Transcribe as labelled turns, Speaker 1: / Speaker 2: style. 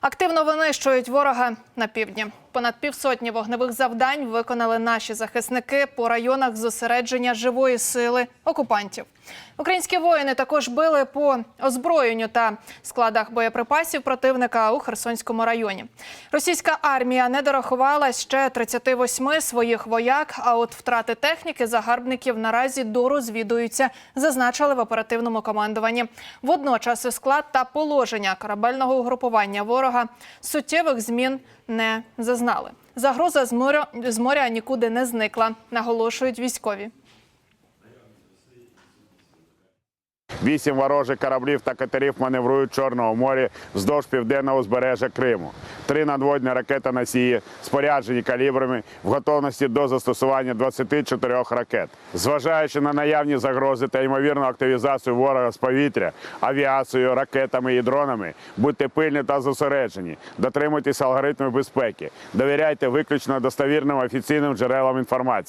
Speaker 1: Активно винищують ворога на півдні. Понад півсотні вогневих завдань виконали наші захисники по районах зосередження живої сили окупантів. Українські воїни також били по озброєнню та складах боєприпасів противника у Херсонському районі. Російська армія не дорахувала ще 38 своїх вояк. А от втрати техніки загарбників наразі дорозвідуються, зазначили в оперативному командуванні. Водночас і склад та положення корабельного угрупування ворога суттєвих змін не зазнали. Загроза з моря, з моря нікуди не зникла, наголошують військові.
Speaker 2: Вісім ворожих кораблів та катерів маневрують в Чорному морі вздовж південного узбережжя Криму. Три надводні ракетоносії, споряджені калібрами, в готовності до застосування 24 ракет. Зважаючи на наявні загрози та ймовірну активізацію ворога з повітря, авіацією, ракетами і дронами, будьте пильні та зосереджені, дотримуйтесь алгоритмів безпеки, довіряйте виключно достовірним офіційним джерелам інформації.